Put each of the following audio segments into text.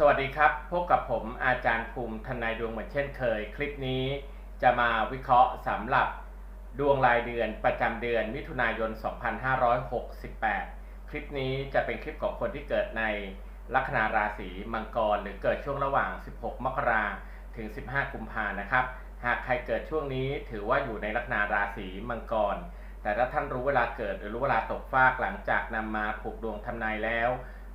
สวัสดีครับ พบกับผมอาจารย์ภูมิทนายดวงเหมือนเช่นเคย คลิปนี้จะมาวิเคราะห์สำหรับดวงรายเดือนประจำเดือนมิถุนายน 2568 คลิปนี้จะเป็นคลิปของคนที่เกิดในลัคนาราศีมังกร หรือเกิดช่วงระหว่าง 16 มกราถึง 15 กุมภานะครับ หากใครเกิดช่วงนี้ถือว่าอยู่ในลัคนาราศีมังกร แต่ถ้าท่านรู้เวลาเกิดหรือรู้เวลาตกฟากหลังจากนำมาผูกดวงทำนายแล้ว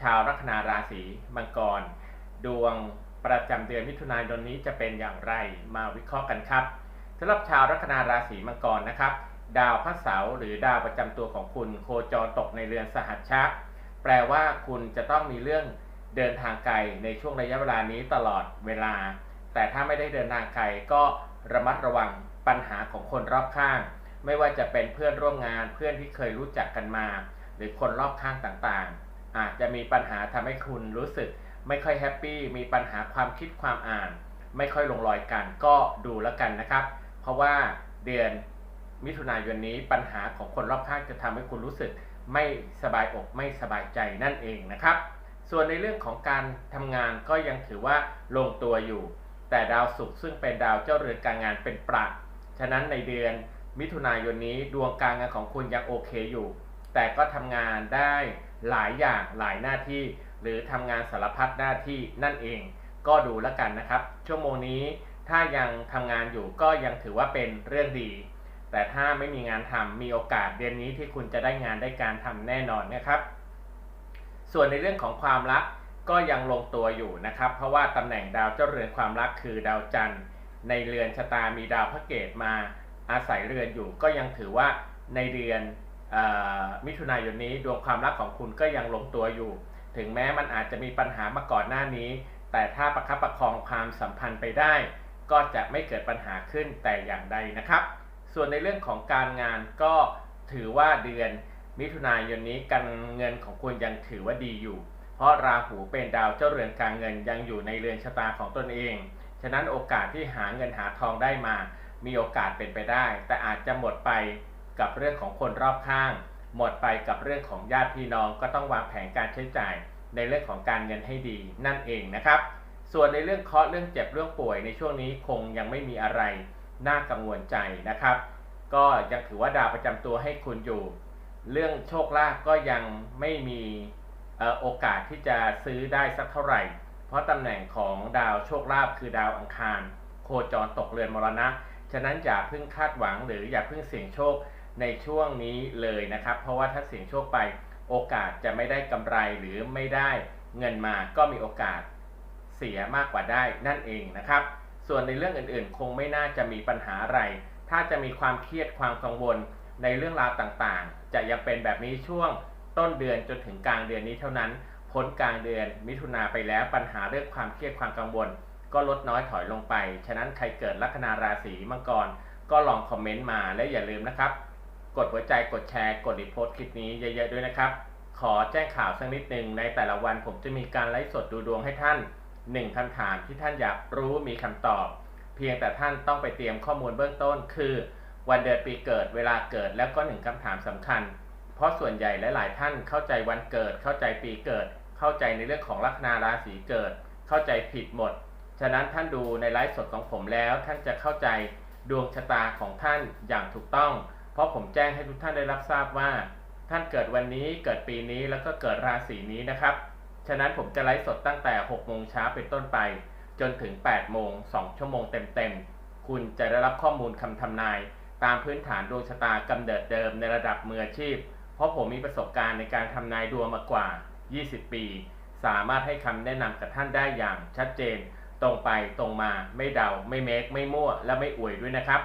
ชาวลัคนาราศีมังกร ดวงประจำเดือนมิถุนายนนี้จะเป็นอย่างไรมาวิเคราะห์กันครับสำหรับชาวลัคนาราศีมังกรนะครับ ดาวพระเสาร์หรือดาวประจำตัวของคุณโคจรตกในเรือนสหัชชะแปลว่าคุณจะต้องมีเรื่องเดินทางไกลในช่วงระยะเวลานี้ตลอดเวลา แต่ถ้าไม่ได้เดินทางไกลก็ระมัดระวังปัญหาของคนรอบข้าง ไม่ว่าจะเป็นเพื่อนร่วมงานเพื่อนที่เคยรู้จักกันมา หรือคนรอบข้างต่างๆ อาจจะมีปัญหาทำให้คุณรู้สึกไม่ค่อยแฮปปี้มีปัญหาความคิดความอ่าน ไม่ค่อยลงรอยกันก็ดูแล้วกันนะครับ เพราะว่าเดือนมิถุนายนนี้ปัญหาของคนรอบข้างจะทำให้คุณรู้สึกไม่สบายอกไม่สบายใจนั่นเองนะครับ ส่วนในเรื่องของการทำงานก็ยังถือว่าลงตัวอยู่ แต่ดาวศุกร์ซึ่งเป็นดาวเจ้าเรือนการงานเป็นประฉะนั้นในเดือนมิถุนายนนี้ดวงการงานของคุณยังโอเคอยู่ แต่ก็ทำงานได้หลายอย่างหลายหน้าที่ หรือทำงานสารพัดหน้าที่นั่นเอง ก็ดูแล้วกันนะครับ ชั่วโมงนี้ถ้ายังทำงานอยู่ก็ยังถือว่าเป็นเรื่องดี แต่ถ้าไม่มีงานทำมีโอกาสเดือนนี้ที่คุณจะได้งานได้การทำแน่นอนนะครับ ส่วนในเรื่องของความรักก็ยังลงตัวอยู่นะครับ เพราะว่าตำแหน่งดาวเจ้าเรือนความรักคือดาวจันทร์ในเรือนชะตามีดาวพระเกตมาอาศัยเรือนอยู่ก็ยังถือว่าในเดือน มิถุนายนนี้ดวงความรักของคุณก็ยังลงตัวอยู่ ถึงแม้มันอาจจะมีปัญหามาก่อนหน้านี้ แต่ถ้าประคับประคองความสัมพันธ์ไปได้ ก็จะไม่เกิดปัญหาขึ้นแต่อย่างใดนะครับ ส่วนในเรื่องของการงานก็ถือว่าเดือนมิถุนายนนี้การเงินของคุณยังถือว่าดีอยู่ เพราะราหูเป็นดาวเจ้าเรือนการเงินยังอยู่ในเรือนชะตาของตนเอง ฉะนั้นโอกาสที่หาเงินหาทองได้มา มีโอกาสเป็นไปได้ แต่อาจจะหมดไป กับเรื่องของคนรอบข้าง หมดไปกับเรื่องของญาติพี่น้องก็ต้องวางแผนการใช้จ่าย ในเรื่องของการเงินให้ดีนั่นเองนะครับ ส่วนในเรื่องเคาะเรื่องเจ็บเรื่องป่วยในช่วงนี้คงยังไม่มีอะไรน่ากังวลใจนะครับ ก็ยังถือว่าดาวประจำตัวให้คุณอยู่ เรื่องโชคลาภก็ยังไม่มีโอกาสที่จะซื้อได้สักเท่าไหร่ เพราะตำแหน่งของดาวโชคลาภคือดาวอังคาร โคจรตกเรือนมรณะ ฉะนั้นอย่าเพิ่งคาดหวังหรืออย่าเพิ่งเสี่ยงโชค ในช่วงนี้เลยนะครับ เพราะว่าถ้าเสี่ยงโชคไปโอกาสจะไม่ได้กำไรหรือไม่ได้เงินมาก็มีโอกาสเสียมากกว่าได้นั่นเองนะครับ ส่วนในเรื่องอื่นๆ คงไม่น่าจะมีปัญหาอะไร ถ้าจะมีความเครียดความกังวลในเรื่องราวต่างๆ จะยังเป็นแบบนี้ช่วงต้นเดือนจนถึงกลางเดือนนี้เท่านั้นพ้นกลางเดือนมิถุนาไปแล้วปัญหาเรื่องความเครียดความกังวล ก็ลดน้อยถอยลงไป ฉะนั้นใครเกิดลัคนาราศีมังกร ก็ลองคอมเมนต์มาและอย่าลืมนะครับ กดหัวใจกดแชร์ กดรีโพสต์คลิปนี้เยอะๆด้วยนะครับ ขอแจ้งข่าวสักนิดหนึ่งในแต่ละวันผมจะมีการไลฟ์สดดูดวงให้ท่านหนึ่งคำถามที่ท่านอยากรู้มีคำตอบ เพียงแต่ท่านต้องไปเตรียมข้อมูลเบื้องต้น คือวันเดือนปีเกิดเวลาเกิดแล้วก็หนึ่งคำถามสำคัญ เพราะส่วนใหญ่หลายๆท่านเข้าใจวันเกิด เข้าใจปีเกิด เข้าใจในเรื่องของลัคนาราศีเกิด เข้าใจผิดหมด ฉะนั้นท่านดูในไลฟ์สดของผมแล้ว ท่านจะเข้าใจดวงชะตาของท่านอย่างถูกต้อง ราะผมแจ้งให้ทุกท่านได้รับทราบว่า ท่านเกิดวันนี้เกิดปีนี้แล้วก็เกิดราศีนี้นะครับ ฉะนั้นผมจะไลฟ์สดตั้งแต่6โมงเช้าเป็นต้นไป จนถึง8โมง2ชั่วโมงเต็มๆ คุณจะได้รับข้อมูลคำทำนาย ตามพื้นฐานดวงชะตากำเนิดเดิมในระดับมืออาชีพ เพราะผมมีประสบการณ์ในการทำนายดวงมากว่า 20 ปี สามารถให้คำแนะนำกับท่านได้อย่างชัดเจน ตรงไปตรงมาไม่เดาไม่เมคไม่มั่ว และไม่อวยด้วยนะครับ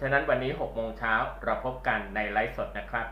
ฉะนั้นวันนี้6โมงเช้าเราพบกันในไลฟ์สดนะครับ